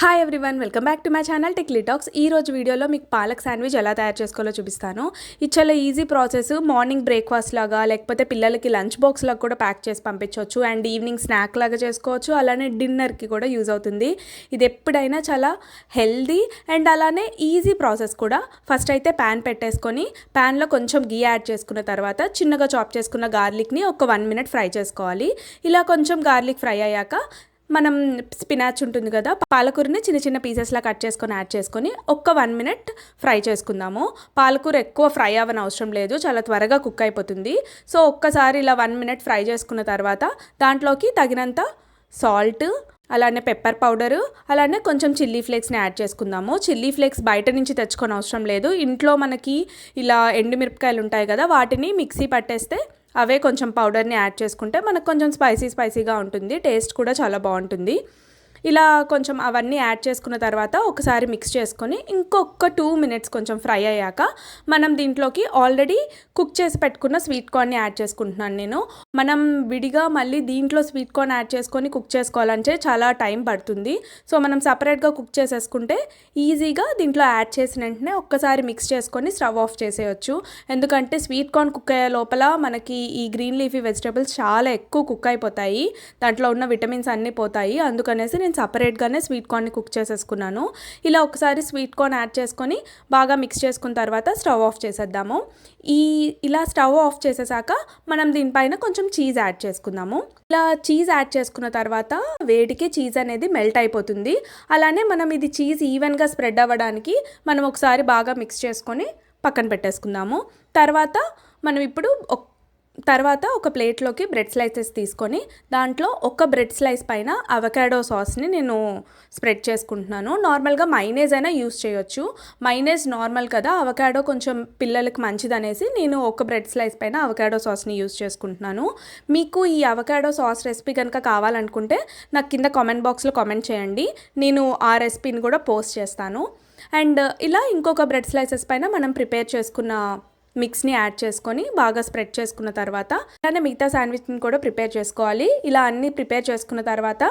Hi everyone welcome back to my channel techly talks ఈ రోజు వీడియోలో మీకు పాలక్ శాండ్విచ్ ఎలా తయారు చేసుకోవాలో చూపిస్తాను. ఇది చాలా ఈజీ ప్రాసెస్ మార్నింగ్ బ్రేక్ఫాస్ట్ లాగా లేకపోతే పిల్లలకి లంచ్ బాక్స్ లాగా కూడా ప్యాక్ చేసి పంపించవచ్చు. అండ్ ఈవినింగ్ స్నాక్ లాగా చేసుకోవచ్చు. అలానే డిన్నర్కి కూడా యూజ్ అవుతుంది. ఇది ఎప్పుడైనా చాలా హెల్దీ అండ్ అలానే ఈజీ ప్రాసెస్ కూడా. ఫస్ట్ అయితే ప్యాన్ పెట్టేసుకొని ప్యాన్లో కొంచెం గీ యాడ్ చేసుకున్న తర్వాత చిన్నగా చాప్ చేసుకున్న గార్లిక్ని ఒక వన్ మినిట్ ఫ్రై చేసుకోవాలి. ఇలా కొంచెం గార్లిక్ ఫ్రై అయ్యాక మనం స్పినాచ్ ఉంటుంది కదా పాలకూరని చిన్న చిన్న పీసెస్లా కట్ చేసుకొని యాడ్ చేసుకొని ఒక్క వన్ మినిట్ ఫ్రై చేసుకుందాము. పాలకూర ఎక్కువ ఫ్రై అవ్వని అవసరం లేదు చాలా త్వరగా కుక్ అయిపోతుంది. సో ఒక్కసారి ఇలా వన్ మినిట్ ఫ్రై చేసుకున్న తర్వాత దాంట్లోకి తగినంత సాల్ట్ అలానే పెప్పర్ పౌడరు అలానే కొంచెం చిల్లీ ఫ్లేక్స్ని యాడ్ చేసుకుందాము. చిల్లీ ఫ్లేక్స్ బయట నుంచి తెచ్చుకొని అవసరం లేదు. ఇంట్లో మనకి ఇలా ఎండుమిరపకాయలు ఉంటాయి కదా వాటిని మిక్సీ పట్టేస్తే అవే కొంచెం పౌడర్ని యాడ్ చేసుకుంటే మనకు కొంచెం స్పైసీ స్పైసీగా ఉంటుంది. టేస్ట్ కూడా చాలా బాగుంటుంది. ఇలా కొంచెం అవన్నీ యాడ్ చేసుకున్న తర్వాత ఒకసారి మిక్స్ చేసుకొని ఇంకొక టూ మినిట్స్ కొంచెం ఫ్రై అయ్యాక మనం దీంట్లోకి ఆల్రెడీ కుక్ చేసి పెట్టుకున్న స్వీట్ కార్న్ని యాడ్ చేసుకుంటున్నాను నేను. మనం విడిగా మళ్ళీ దీంట్లో స్వీట్ కార్న్ యాడ్ చేసుకొని కుక్ చేసుకోవాలంటే చాలా టైం పడుతుంది. సో మనం సపరేట్గా కుక్ చేసేసుకుంటే ఈజీగా దీంట్లో యాడ్ చేసిన వెంటనే ఒక్కసారి మిక్స్ చేసుకొని స్టవ్ ఆఫ్ చేసేయచ్చు. ఎందుకంటే స్వీట్ కార్న్ కుక్ అయ్యే లోపల మనకి ఈ గ్రీన్ లీఫీ వెజిటేబుల్స్ చాలా ఎక్కువ కుక్ అయిపోతాయి. దాంట్లో ఉన్న విటమిన్స్ అన్నీ పోతాయి. అందుకనేసి నేను సపరేట్గానే స్వీట్ కార్న్ని కుక్ చేసేసుకున్నాను. ఇలా ఒకసారి స్వీట్ కార్న్ యాడ్ చేసుకొని బాగా మిక్స్ చేసుకున్న తర్వాత స్టవ్ ఆఫ్ చేసేద్దాము. ఈ ఇలా స్టవ్ ఆఫ్ చేసేసాక మనం దీనిపైన కొంచెం చీజ్ యాడ్ చేసుకుందాము. ఇలా చీజ్ యాడ్ చేసుకున్న తర్వాత వేడికి చీజ్ అనేది మెల్ట్ అయిపోతుంది. అలానే మనం ఇది చీజ్ ఈవెన్గా స్ప్రెడ్ అవ్వడానికి మనం ఒకసారి బాగా మిక్స్ చేసుకొని పక్కన పెట్టేసుకుందాము. తర్వాత మనం ఇప్పుడు తర్వాత ఒక ప్లేట్లోకి బ్రెడ్ స్లైసెస్ తీసుకొని దాంట్లో ఒక బ్రెడ్ స్లైస్ పైన అవకాడో సాస్ని నేను స్ప్రెడ్ చేసుకుంటున్నాను. నార్మల్గా మైనేజ్ అయినా యూస్ చేయొచ్చు. మైనేజ్ నార్మల్ కదా అవకాడో కొంచెం పిల్లలకి మంచిదనేసి నేను ఒక బ్రెడ్ స్లైస్ పైన అవకాడో సాస్ని యూస్ చేసుకుంటున్నాను. మీకు ఈ అవకాడో సాస్ రెసిపీ కనుక కావాలనుకుంటే నాకు కింద కామెంట్ బాక్స్లో కామెంట్ చేయండి. నేను ఆ రెసిపీని కూడా పోస్ట్ చేస్తాను. అండ్ ఇలా ఇంకొక బ్రెడ్ స్లైసెస్ పైన మనం ప్రిపేర్ చేసుకున్న మిక్స్ని యాడ్ చేసుకొని బాగా స్ప్రెడ్ చేసుకున్న తర్వాత అలానే మిగతా శాండ్విచ్ని కూడా ప్రిపేర్ చేసుకోవాలి. ఇలా అన్నీ ప్రిపేర్ చేసుకున్న తర్వాత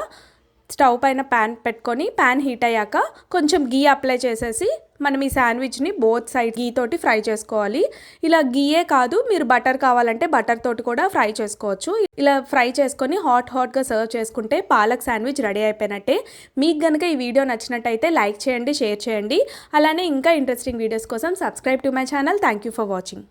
స్టవ్ పైన ప్యాన్ పెట్టుకొని ప్యాన్ హీట్ అయ్యాక కొంచెం గీ అప్లై చేసేసి మనం ఈ శాండ్విచ్ని బోత్ సైడ్ గీ తోటి ఫ్రై చేసుకోవాలి. ఇలా గీయే కాదు మీరు బటర్ కావాలంటే బటర్ తోటి కూడా ఫ్రై చేసుకోవచ్చు. ఇలా ఫ్రై చేసుకొని హాట్ హాట్గా సర్వ్ చేసుకుంటే పాలక్ శాండ్విచ్ రెడీ అయిపోయినట్టే. మీకు కనుక ఈ వీడియో నచ్చినట్టయితే లైక్ చేయండి షేర్ చేయండి. అలానే ఇంకా ఇంట్రెస్టింగ్ వీడియోస్ కోసం subscribe to my channel. Thank you for watching.